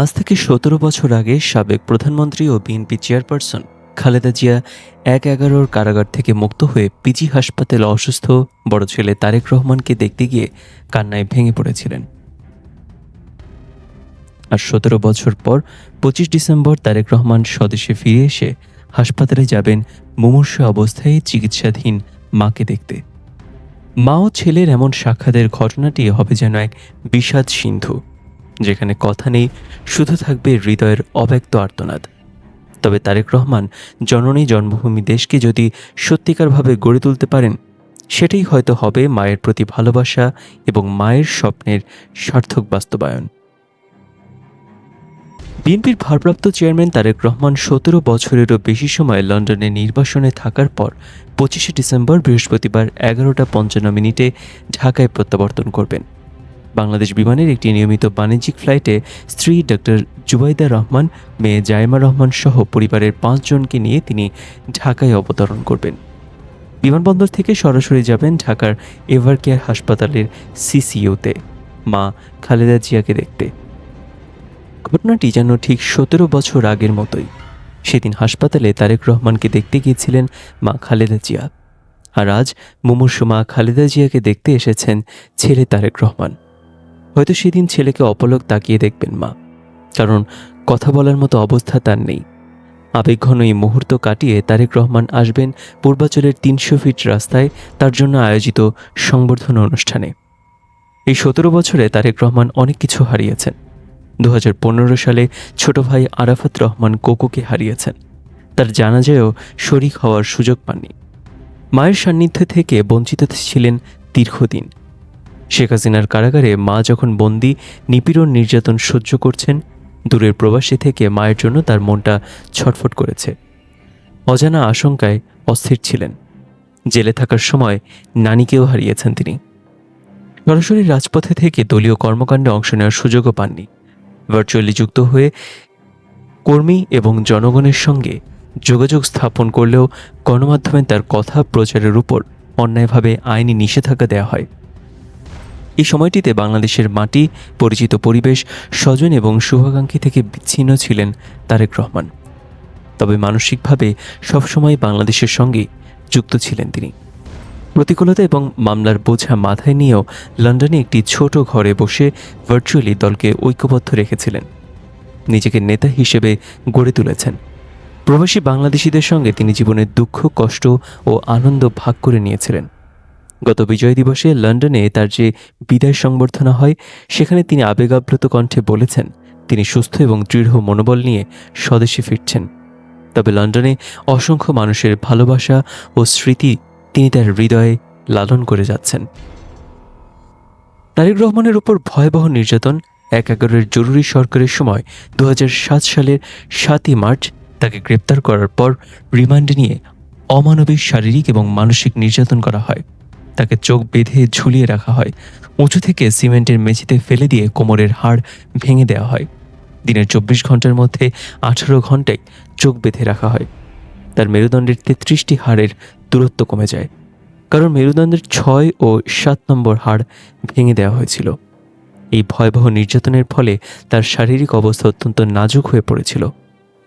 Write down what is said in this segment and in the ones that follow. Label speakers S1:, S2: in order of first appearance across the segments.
S1: আজ থেকে সতেরো বছর আগে সাবেক প্রধানমন্ত্রী ও বিএনপি চেয়ারপারসন খালেদা জিয়া এক এগারোর কারাগার থেকে মুক্ত হয়ে পিজি হাসপাতালে অসুস্থ বড় ছেলে তারেক রহমানকে দেখতে গিয়ে কান্নায় ভেঙে পড়েছিলেন। আর সতেরো বছর পর পঁচিশ ডিসেম্বর তারেক রহমান স্বদেশে ফিরে এসে হাসপাতালে যাবেন মুমূর্ষ অবস্থায় চিকিৎসাধীন মাকে দেখতে। মা ও ছেলের এমন সাক্ষাতের ঘটনাটি হবে যেন এক বিষাদ সিন্ধু। যেখানে কথা নেই, শুধু থাকবে হৃদয়ের অব্যক্ত আর্তনাদ। তবে তারেক রহমান জননী জন্মভূমি দেশকে যদি সত্যিকারভাবে গড়ে তুলতে পারেন, সেটাই হয়তো হবে মায়ের প্রতি ভালোবাসা এবং মায়ের স্বপ্নের সার্থক বাস্তবায়ন। বিএনপির ভারপ্রাপ্ত চেয়ারম্যান তারেক রহমান সতেরো বছরেরও বেশি সময় লন্ডনে নির্বাসনে থাকার পর পঁচিশে ডিসেম্বর বৃহস্পতিবার এগারোটা পঞ্চান্ন মিনিটে ঢাকায় প্রত্যাবর্তন করবেন। বাংলাদেশ বিমানের একটি নিয়মিত বাণিজ্যিক ফ্লাইটে স্ত্রী ডক্টর জুবাইদা রহমান, মেয়ে জায়মা রহমান সহ পরিবারের পাঁচজনকে নিয়ে তিনি ঢাকায় অবতরণ করবেন। বিমানবন্দর থেকে সরাসরি যাবেন ঢাকার এভার কেয়ার হাসপাতালের সিসিইউতে। মা খালেদা জিয়াকে দেখতে। ঘটনাটি যেন ঠিক সতেরো বছর আগের মতোই। সেদিন হাসপাতালে তারেক রহমানকে দেখতে গিয়েছিলেন মা খালেদা জিয়া। আর আজ মুমূর্ষু মা খালেদা জিয়াকে দেখতে এসেছেন ছেলে তারেক রহমান। হয়তো সেদিন ছেলেকে অপলক তাকিয়ে দেখবেন মা। কারণ কথা বলার মতো অবস্থা তার নেই। আবেগঘন এই মুহূর্ত কাটিয়ে তারেক রহমান আসবেন পূর্বাচলের তিনশো ফিট রাস্তায় তার জন্য আয়োজিত সংবর্ধনা অনুষ্ঠানে। এই সতেরো বছরে তারেক রহমান অনেক কিছু হারিয়েছেন। দু হাজার পনেরো সালে ছোট ভাই আরাফাত রহমান কোকোকে হারিয়েছেন। তার জানাজায়ও শরিক হওয়ার সুযোগ পাননি। মায়ের সান্নিধ্যে থেকে বঞ্চিত ছিলেন দীর্ঘদিন। শেখ হাসিনার কারাগারে মা যখন বন্দি, নিপীড়ন নির্যাতন সহ্য করছেন, দূরের প্রবাসী থেকে মায়ের জন্য তার মনটা ছটফট করেছে। অজানা আশঙ্কায় অস্থির ছিলেন। জেলে থাকার সময় নানিকেও হারিয়েছেন তিনি। সরাসরি রাজপথে থেকে দলীয় কর্মকাণ্ডে অংশ নেওয়ার সুযোগও পাননি। ভার্চুয়ালি যুক্ত হয়ে কর্মী এবং জনগণের সঙ্গে যোগাযোগ স্থাপন করলেও গণমাধ্যমে তার কথা প্রচারের উপর অন্যায়ভাবে আইনি নিষেধাজ্ঞা দেওয়া হয়। এই সময়টিতে বাংলাদেশের মাটি, পরিচিত পরিবেশ, স্বজন এবং শুভাকাঙ্ক্ষী থেকে বিচ্ছিন্ন ছিলেন তারেক রহমান। তবে মানসিকভাবে সবসময় বাংলাদেশের সঙ্গে যুক্ত ছিলেন তিনি। প্রতিকূলতা এবং মামলার বোঝা মাথায় নিয়েও লন্ডনে একটি ছোট ঘরে বসে ভার্চুয়ালি দলকে ঐক্যবদ্ধ রেখেছিলেন। নিজেকে নেতা হিসেবে গড়ে তুলেছেন। প্রবাসী বাংলাদেশিদের সঙ্গে তিনি জীবনের দুঃখ, কষ্ট ও আনন্দ ভাগ করে নিয়েছিলেন। গত বিজয় দিবসে লন্ডনে তার যে বিদায় সংবর্ধনা হয়, সেখানে তিনি আবেগাপ্লুত কণ্ঠে বলেছেন, তিনি সুস্থ এবং দৃঢ় মনোবল নিয়ে স্বদেশে ফিরছেন। তবে লন্ডনে অসংখ্য মানুষের ভালোবাসা ও স্মৃতি তিনি তার হৃদয়ে লালন করে যাচ্ছেন। তারেক রহমানের উপর ভয়াবহ নির্যাতন এক এগারোর জরুরি সরকারের সময় দু হাজার সাত সালের সাতই মার্চ তাকে গ্রেপ্তার করার পর রিমান্ডে নিয়ে অমানবিক, শারীরিক এবং মানসিক নির্যাতন করা হয়। তাকে চোখ বেঁধে ঝুলিয়ে রাখা হয়। উঁচু থেকে সিমেন্টের মেঝেতে ফেলে দিয়ে কোমরের হাড় ভেঙে দেওয়া হয়। দিনের চব্বিশ ঘণ্টার মধ্যে আঠারো ঘন্টায় চোখ বেঁধে রাখা হয়। তার মেরুদণ্ডের তেত্রিশটি হাড়ের দূরত্ব কমে যায়। কারণ মেরুদণ্ডের ছয় ও সাত নম্বর হাড় ভেঙে দেওয়া হয়েছিল। এই ভয়াবহ নির্যাতনের ফলে তার শারীরিক অবস্থা অত্যন্ত নাজুক হয়ে পড়েছিল।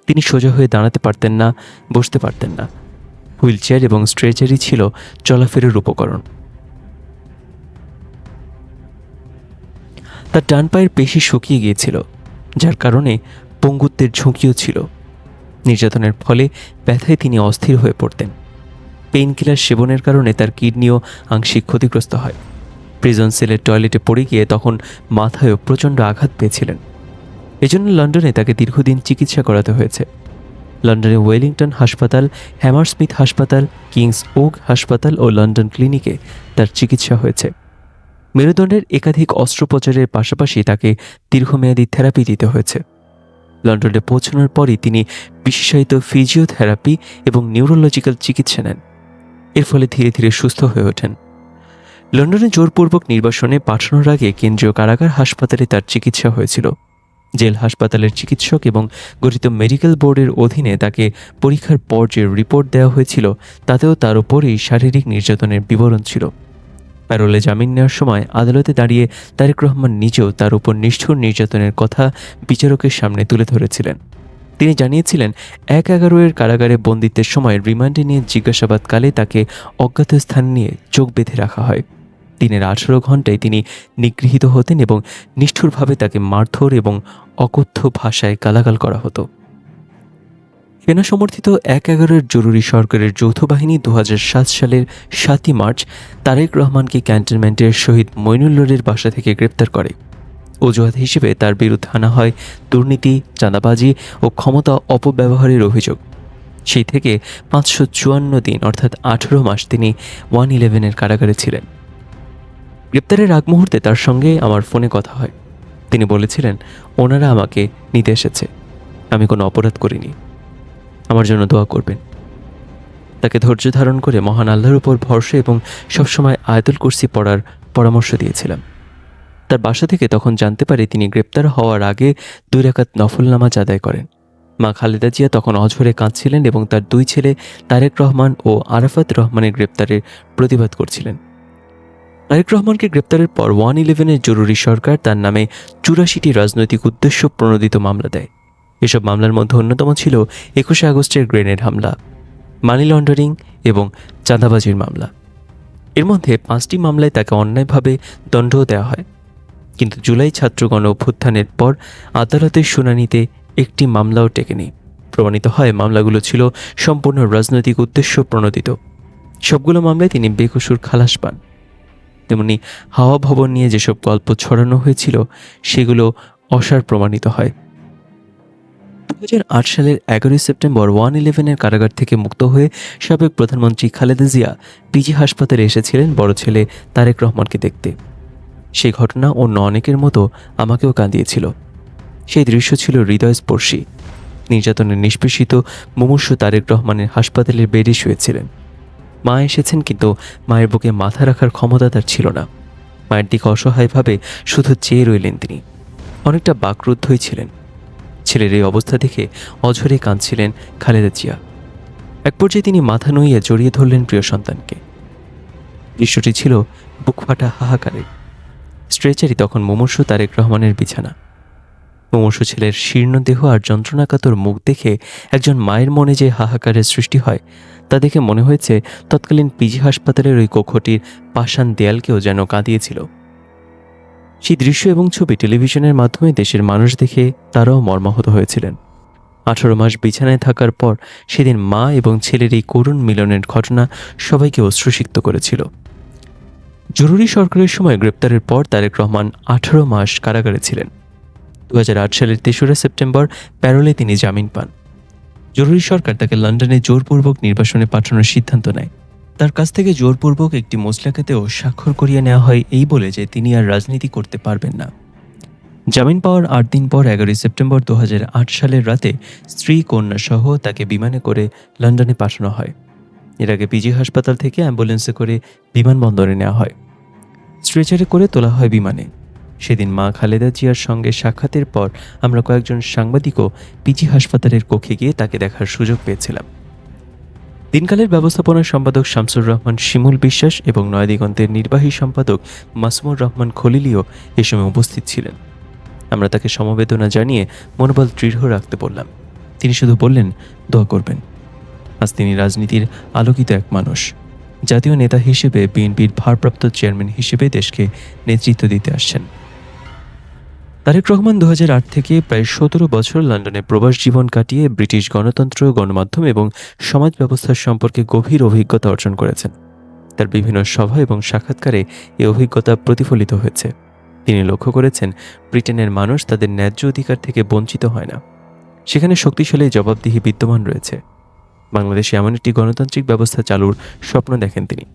S1: তিনি সোজা হয়ে দাঁড়াতে পারতেন না, বসতে পারতেন না। হুইল চেয়ার এবং স্ট্রেচারই ছিল চলাফেরার উপকরণ। তার ডান পায়ের পেশি শুকিয়ে গিয়েছিল, যার কারণে পঙ্গুত্বের ঝুঁকিও ছিল। নির্যাতনের ফলে ব্যথায় তিনি অস্থির হয়ে পড়তেন। পেইন কিলার সেবনের কারণে তার কিডনিও আংশিক ক্ষতিগ্রস্ত হয়। প্রিজন সেলের টয়লেটে পড়ে গিয়ে তখন মাথায়ও প্রচণ্ড আঘাত পেয়েছিলেন। এজন্য লন্ডনে তাকে দীর্ঘদিন চিকিৎসা করাতে হয়েছে। লন্ডনে ওয়েলিংটন হাসপাতাল, হ্যামারস্মিথ হাসপাতাল, কিংস ওক হাসপাতাল ও লন্ডন ক্লিনিকে তার চিকিৎসা হয়েছে। মেরুদণ্ডের একাধিক অস্ত্রোপচারের পাশাপাশি তাকে দীর্ঘমেয়াদী থেরাপি দিতে হয়েছে। লন্ডনে পৌঁছানোর পরই তিনি বিশেষায়িত ফিজিওথেরাপি এবং নিউরোলজিক্যাল চিকিৎসা নেন। এর ফলে ধীরে ধীরে সুস্থ হয়ে ওঠেন। লন্ডনে জোরপূর্বক নির্বাসনে পাঠানোর আগে কেন্দ্রীয় কারাগার হাসপাতালে তার চিকিৎসা হয়েছিল। জেল হাসপাতালের চিকিৎসক এবং গঠিত মেডিকেল বোর্ডের অধীনে তাকে পরীক্ষার পর যে রিপোর্ট দেওয়া হয়েছিল, তাতেও তার উপরেই শারীরিক নির্যাতনের বিবরণ ছিল। প্যারোলে জামিন নেওয়ার সময় আদালতে দাঁড়িয়ে তারেক রহমান নিজেও তার উপর নিষ্ঠুর নির্যাতনের কথা বিচারকের সামনে তুলে ধরেছিলেন। তিনি জানিয়েছিলেন, এক এগারোয়ের কারাগারে বন্দিত্বের সময় রিমান্ডে নিয়ে জিজ্ঞাসাবাদকালে তাকে অজ্ঞাত স্থান নিয়ে চোখ বেঁধে রাখা হয়। দিনের আঠারো ঘন্টায় তিনি নিগৃহীত হতেন এবং নিষ্ঠুরভাবে তাকে মারধর এবং অকথ্য ভাষায় গালাগাল করা হতো। সেনা সমর্থিত এক এগারোর জরুরি সরকারের যৌথ বাহিনী দু হাজার সাত সালের সাতই মার্চ তারেক রহমানকে ক্যান্টনমেন্টের শহীদ মইনুল্লরের বাসা থেকে গ্রেপ্তার করে। অজুহাত হিসেবে তার বিরুদ্ধে আনা হয় দুর্নীতি, চাঁদাবাজি ও ক্ষমতা অপব্যবহারের অভিযোগ। সেই থেকে পাঁচশো চুয়ান্ন দিন অর্থাৎ আঠেরো মাস তিনি ওয়ান ইলেভেনের কারাগারে ছিলেন। গ্রেপ্তারের আগ মুহূর্তে তার সঙ্গে আমার ফোনে কথা হয়। তিনি বলেছিলেন, ওনারা আমাকে নিতে এসেছে। আমি কোনো অপরাধ করিনি। আমার জন্য দোয়া করবেন। তাকে ধৈর্য ধারণ করে মহান আল্লাহর উপর ভরসা এবং সবসময় আয়তুল কুরসি পড়ার পরামর্শ দিয়েছিলাম। তার বাসা থেকে তখন জানতে পারে তিনি গ্রেপ্তার হওয়ার আগে দুই রাকাত নফল নামাজ আদায় করেন। মা খালেদা জিয়া তখন অঝরে কাঁদছিলেন এবং তার দুই ছেলে তারেক রহমান ও আরাফাত রহমানের গ্রেপ্তারের প্রতিবাদ করছিলেন। তারেক রহমানকে গ্রেপ্তারের পর ওয়ান ইলেভেনের জরুরি সরকার তার নামে চুরাশিটি রাজনৈতিক উদ্দেশ্য প্রণোদিত মামলা দেয়। এসব মামলার মধ্যে অন্যতম ছিল একুশে আগস্টের গ্রেনেড হামলা, মানি লন্ডারিং এবং চাঁদাবাজির মামলা। এর মধ্যে পাঁচটি মামলায় তাকে অন্যায়ভাবে দণ্ডও দেওয়া হয়। কিন্তু জুলাই ছাত্রগণ অভ্যুত্থানের পর আদালতের শুনানিতে একটি মামলাও টেকেনি। প্রমাণিত হয়, মামলাগুলো ছিল সম্পূর্ণ রাজনৈতিক উদ্দেশ্য প্রণোদিত। সবগুলো মামলায় তিনি বেকসুর খালাস পান। তেমনি হাওয়া ভবন নিয়ে যেসব গল্প ছড়ানো হয়েছিল, সেগুলো অসার প্রমাণিত হয়। সালের এগারোই সেপ্টেম্বর ওয়ান ইলেভেনের কারাগার থেকে মুক্ত হয়ে সাবেক প্রধানমন্ত্রী খালেদা জিয়া পিজি হাসপাতালে এসেছিলেন বড় ছেলে তারেক রহমানকে দেখতে। সেই ঘটনা অন্য অনেকের মতো আমাকেও কাঁদিয়েছিল। সেই দৃশ্য ছিল হৃদয়স্পর্শী। নির্যাতনের নিষ্পেষিত মুমূর্ষু তারেক রহমানের হাসপাতালের বেডে শুয়েছিলেন। মা এসেছেন কিন্তু মায়ের বুকে মাথা রাখার ক্ষমতা তার ছিল না। মায়ের দিকে অসহায়ভাবে শুধু চেয়ে রইলেন তিনি। অনেকটা বাকরুদ্ধই ছিলেন। ছেলের এই অবস্থা দেখে অঝরে কাঁদছিলেন খালেদা জিয়া। এক পর্যায়ে তিনি মাথা নইয়ে জড়িয়ে ধরলেন প্রিয় সন্তানকে। দৃশ্যটি ছিল বুক ফাটা হাহাকারে। স্ট্রেচারই তখন মুমূর্ষু তারেক রহমানের বিছানা। মুমূর্ষু ছেলের শীর্ণ দেহ আর যন্ত্রণাকাতর মুখ দেখে একজন মায়ের মনে যে হাহাকারের সৃষ্টি হয়, তা দেখে মনে হয়েছে তৎকালীন পিজি হাসপাতালের ওই কক্ষটির পাষাণ দেয়ালকেও যেন কাঁদিয়েছিল। সেই দৃশ্য এবং ছবি টেলিভিশনের মাধ্যমে দেশের মানুষ দেখে তারাও মর্মাহত হয়েছিলেন। আঠারো মাস বিছানায় থাকার পর সেদিন মা এবং ছেলের এই করুণ মিলনের ঘটনা সবাইকে অশ্রুসিক্ত করেছিল। জরুরি সরকারের সময় গ্রেপ্তারের পর তারেক রহমান আঠারো মাস কারাগারে ছিলেন। দু হাজার আট সালের তেসরা সেপ্টেম্বর প্যারোলে তিনি জামিন পান। জরুরি সরকার তাকে লন্ডনে জোরপূর্বক নির্বাসনে পাঠানোর সিদ্ধান্ত নেয়। তার কাছ থেকে জোরপূর্বক একটি মোসলাকাতেও স্বাক্ষর করিয়ে নেওয়া হয় এই বলে যে তিনি আর রাজনীতি করতে পারবেন না। জামিন পাওয়ার আট দিন পর এগারোই সেপ্টেম্বর দু হাজার আট সালের রাতে স্ত্রী, কন্যা সহ তাকে বিমানে করে লন্ডনে পাঠানো হয়। এর আগে পিজি হাসপাতাল থেকে অ্যাম্বুলেন্সে করে বিমানবন্দরে নেওয়া হয়। স্ট্রেচারে করে তোলা হয় বিমানে। সেদিন মা খালেদা জিয়ার সঙ্গে সাক্ষাতের পর আমরা কয়েকজন সাংবাদিকও পিজি হাসপাতালের কক্ষে গিয়ে তাকে দেখার সুযোগ পেয়েছিলাম। দিনকালের ব্যবস্থাপনা সম্পাদক শামসুর রহমান, শিমুল বিশ্বাস এবং নয়াদিগন্তের নির্বাহী সম্পাদক মাসুমুর রহমান খলিলিও এ সময় উপস্থিত ছিলেন। আমরা তাকে সমবেদনা জানিয়ে মনোবল দৃঢ় রাখতে বললাম। তিনি শুধু বললেন, দোয়া করবেন। আজ তিনি রাজনীতির আলোকিত এক মানুষ। জাতীয় নেতা হিসেবে বিএনপির ভারপ্রাপ্ত চেয়ারম্যান হিসেবে দেশকে নেতৃত্ব দিতে আসছেন। তারেক রহমান দু হাজার আট থেকে প্রায় সতেরো বছর লন্ডনে প্রবাস জীবন কাটিয়ে ব্রিটিশ গণতন্ত্র, গণমাধ্যম এবং সমাজ ব্যবস্থার সম্পর্কে গভীর অভিজ্ঞতা অর্জন করেছেন। তার বিভিন্ন সভা এবং সাক্ষাৎকারে এই অভিজ্ঞতা প্রতিফলিত হয়েছে। তিনি লক্ষ্য করেছেন, ব্রিটেনের মানুষ তাদের ন্যায্য অধিকার থেকে বঞ্চিত হয় না। সেখানে শক্তিশালী, জবাবদিহি বিদ্যমান রয়েছে। বাংলাদেশে এমন একটি গণতান্ত্রিক ব্যবস্থা চালুর স্বপ্ন দেখেন তিনি,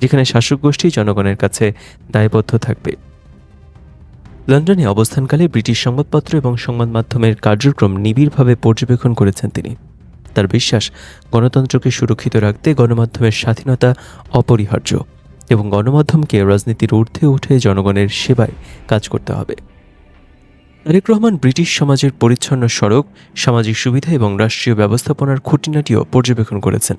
S1: যেখানে শাসক গোষ্ঠী জনগণের কাছে দায়বদ্ধ থাকবে। লন্ডনে অবস্থানকালে ব্রিটিশ সংবাদপত্র এবং সংবাদ মাধ্যমের কার্যক্রম নিবিড়ভাবে পর্যবেক্ষণ করেছেন তিনি। তার বিশ্বাস, গণতন্ত্রকে সুরক্ষিত রাখতে গণমাধ্যমের স্বাধীনতা অপরিহার্য এবং গণমাধ্যমকে রাজনীতির ঊর্ধ্বে উঠে জনগণের সেবায় কাজ করতে হবে। তারেক রহমান ব্রিটিশ সমাজের পরিচ্ছন্ন সড়ক, সামাজিক সুবিধা এবং রাষ্ট্রীয় ব্যবস্থাপনার খুঁটিনাটিও পর্যবেক্ষণ করেছেন।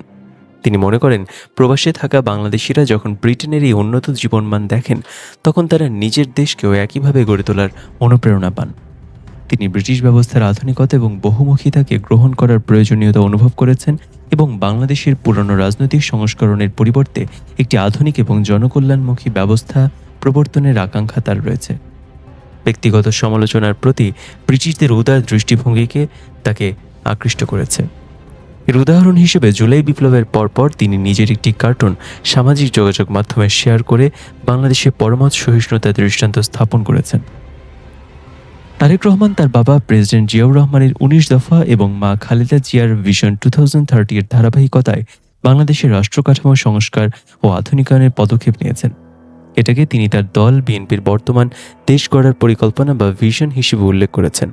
S1: তিনি মনে করেন, প্রবাসে থাকা বাংলাদেশিরা যখন ব্রিটেনের এই উন্নত জীবনমান দেখেন, তখন তারা নিজের দেশকেও একইভাবে গড়ে তোলার অনুপ্রেরণা পান। তিনি ব্রিটিশ ব্যবস্থার আধুনিকতা এবং বহুমুখিতাকে গ্রহণ করার প্রয়োজনীয়তা অনুভব করেছেন এবং বাংলাদেশের পুরনো রাজনৈতিক সংস্করণের পরিবর্তে একটি আধুনিক এবং জনকল্যাণমুখী ব্যবস্থা প্রবর্তনের আকাঙ্ক্ষা তার রয়েছে। ব্যক্তিগত সমালোচনার প্রতি ব্রিটিশদের উদার দৃষ্টিভঙ্গিকে তাকে আকৃষ্ট করেছে। এর উদাহরণ হিসেবে জুলাই বিপ্লবের পরপর তিনি নিজের একটি কার্টুন সামাজিক যোগাযোগ মাধ্যমে শেয়ার করে বাংলাদেশে পরমত সহিষ্ণুতার দৃষ্টান্ত স্থাপন করেছেন। তারেক রহমান তার বাবা প্রেসিডেন্ট জিয়াউর রহমানের উনিশ দফা এবং মা খালেদা জিয়ার ভিশন টু থাউজেন্ড থার্টি এর ধারাবাহিকতায় বাংলাদেশের রাষ্ট্র কাঠামো সংস্কার ও আধুনিকায়নের পদক্ষেপ নিয়েছেন। এটাকে তিনি তার দল, বিএনপির বর্তমান দেশ গড়ার পরিকল্পনা বা ভিশন হিসেবে উল্লেখ করেছেন।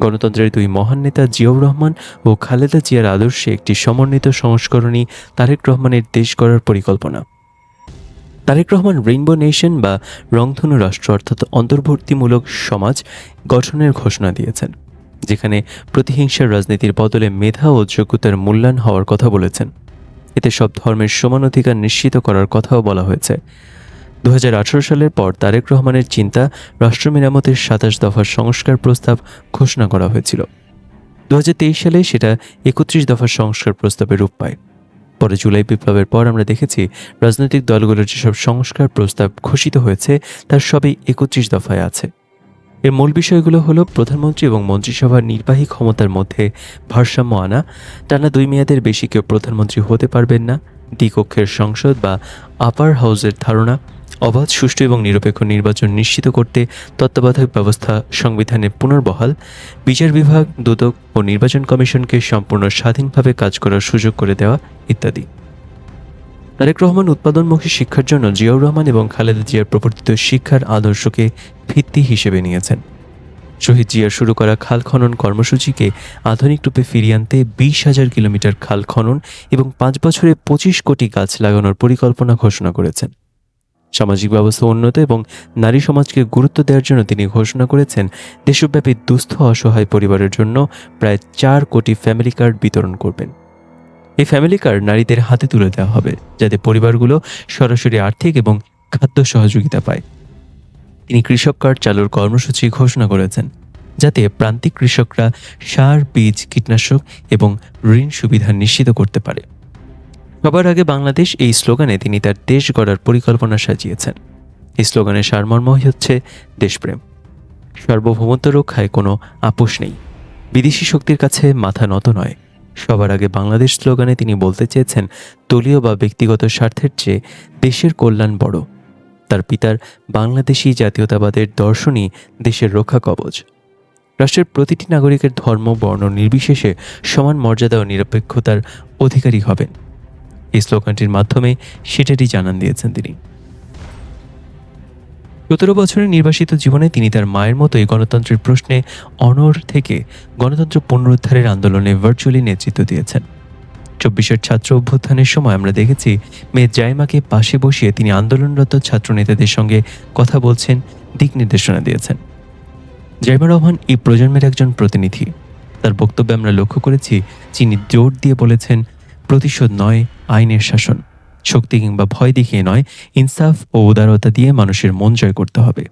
S1: গণতন্ত্রের দুই মহান নেতা জিয়াউর রহমান ও খালেদা জিয়ার আদর্শে একটি সমন্বিত সংস্করণই তারেক রহমানের দেশ গড়ার পরিকল্পনা। তারেক রহমান রেইনবো নেশন বা রংধনু রাষ্ট্র অর্থাৎ অন্তর্বর্তীমূলক সমাজ গঠনের ঘোষণা দিয়েছেন, যেখানে প্রতিহিংসার রাজনীতির বদলে মেধা ও যোগ্যতার মূল্যায়ন হওয়ার কথা বলেছেন। এতে সব ধর্মের সমান অধিকার নিশ্চিত করার কথাও বলা হয়েছে। দু হাজার আঠারো সালের পর তারেক রহমানের চিন্তা রাষ্ট্র মেরামতের সাতাশ দফার সংস্কার প্রস্তাব ঘোষণা করা হয়েছিল। দু হাজার তেইশ সালে সেটা একত্রিশ দফার সংস্কার প্রস্তাবে রূপ পায়। পরে জুলাই বিপ্লবের পর আমরা দেখেছি রাজনৈতিক দলগুলোর যেসব সংস্কার প্রস্তাব ঘোষিত হয়েছে, তার সবই একত্রিশ দফায় আছে। এর মূল বিষয়গুলো হলো প্রধানমন্ত্রী এবং মন্ত্রিসভার নির্বাহী ক্ষমতার মধ্যে ভারসাম্য আনা, টানা দুই মেয়াদের বেশি কেউ প্রধানমন্ত্রী হতে পারবেন না দ্বিকক্ষের সংসদ বা আপার হাউসের ধারণা অবাধ, সুষ্ঠু এবং নিরপেক্ষ নির্বাচন নিশ্চিত করতে তত্ত্বাবধায়ক ব্যবস্থা সংবিধানে পুনর্বহাল, বিচার বিভাগ, দুদক ও নির্বাচন কমিশনকে সম্পূর্ণ স্বাধীনভাবে কাজ করার সুযোগ করে দেওয়া ইত্যাদি। তারেক রহমান উৎপাদনমুখী শিক্ষার জন্য জিয়াউর রহমান এবং খালেদা জিয়ার প্রবর্তিত শিক্ষার আদর্শকে ভিত্তি হিসেবে নিয়েছেন। শহীদ জিয়ার শুরু করা খাল খনন কর্মসূচিকে আধুনিক রূপে ফিরিয়ে আনতে বিশ হাজার কিলোমিটার খাল খনন এবং পাঁচ বছরে পঁচিশ কোটি গাছ লাগানোর পরিকল্পনা ঘোষণা করেছেন। সামাজিক ব্যবস্থা উন্নত এবং নারী সমাজকে গুরুত্ব দেওয়ার জন্য তিনি ঘোষণা করেছেন, দেশব্যাপী দুস্থ অসহায় পরিবারের জন্য প্রায় চার কোটি ফ্যামিলি কার্ড বিতরণ করবেন। এই ফ্যামিলি কার্ড নারীদের হাতে তুলে দেওয়া হবে, যাতে পরিবারগুলো সরাসরি আর্থিক এবং খাদ্য সহযোগিতা পায়। তিনি কৃষক কার্ড চালুর কর্মসূচি ঘোষণা করেছেন, যাতে প্রান্তিক কৃষকরা সার, বীজ, কীটনাশক এবং ঋণ সুবিধা নিশ্চিত করতে পারে। সবার আগে বাংলাদেশ এই স্লোগানে তিনি তার দেশ গড়ার পরিকল্পনা সাজিয়েছেন। এই স্লোগানের সারমর্মই হচ্ছে দেশপ্রেম। সার্বভৌমত্ব রক্ষায় কোনো আপোষ নেই। বিদেশি শক্তির কাছে মাথা নত নয়। সবার আগে বাংলাদেশ স্লোগানে তিনি বলতে চেয়েছেন, দলীয় বা ব্যক্তিগত স্বার্থের চেয়ে দেশের কল্যাণ বড়। তার পিতার বাংলাদেশি জাতীয়তাবাদের দর্শনই দেশের রক্ষা কবচ। রাষ্ট্রের প্রতিটি নাগরিকের ধর্ম, বর্ণ, নির্বিশেষে সমান মর্যাদা ও নিরপেক্ষতার অধিকারী হবেন। এই স্লোগানটির মাধ্যমে সেটারই জানান দিয়েছেন তিনি। সতেরো বছরের নির্বাসিত জীবনে তিনি তার মায়ের মতোই গণতন্ত্রের প্রশ্নে অনর থেকে গণতন্ত্র পুনরুদ্ধারের আন্দোলনে ভার্চুয়ালি নেতৃত্ব দিয়েছেন। চব্বিশের ছাত্র অভ্যুত্থানের সময় আমরা দেখেছি মেয়ে জাইমাকে পাশে বসিয়ে তিনি আন্দোলনরত ছাত্র নেতাদের সঙ্গে কথা বলছেন, দিক নির্দেশনা দিয়েছেন। জাইমা রহমান এই প্রজন্মের একজন প্রতিনিধি। তার বক্তব্যে আমরা লক্ষ্য করেছি, যিনি জোর দিয়ে বলেছেন, প্রতিশোধ নয় আইনের শাসন। শক্তি কিংবা ভয় দেখিয়ে নয়, ইনসাফ ও উদারতা দিয়ে মানুষের মন জয় করতে হবে।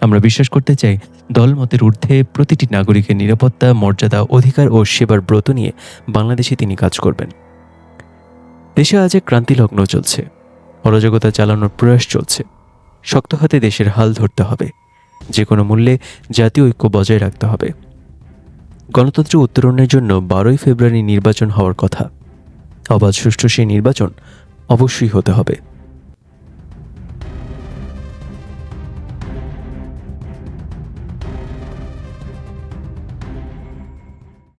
S1: আমরা বিশ্বাস করতে চাই, দলমতের ঊর্ধ্বে প্রতিটি নাগরিকের নিরাপত্তা, মর্যাদা, অধিকার ও সেবার ব্রত নিয়ে বাংলাদেশে তিনি কাজ করবেন। দেশে আজ এক ক্রান্তিলগ্ন চলছে। অরাজকতা চালানোর প্রয়াস চলছে। শক্ত হাতে দেশের হাল ধরতে হবে। যে কোনো মূল্যে জাতীয় ঐক্য বজায় রাখতে হবে। গণতন্ত্র উত্তরণের জন্য বারোই ফেব্রুয়ারি নির্বাচন হওয়ার কথা। অবাধ সুষ্ঠু সেই নির্বাচন অবশ্যই হতে হবে।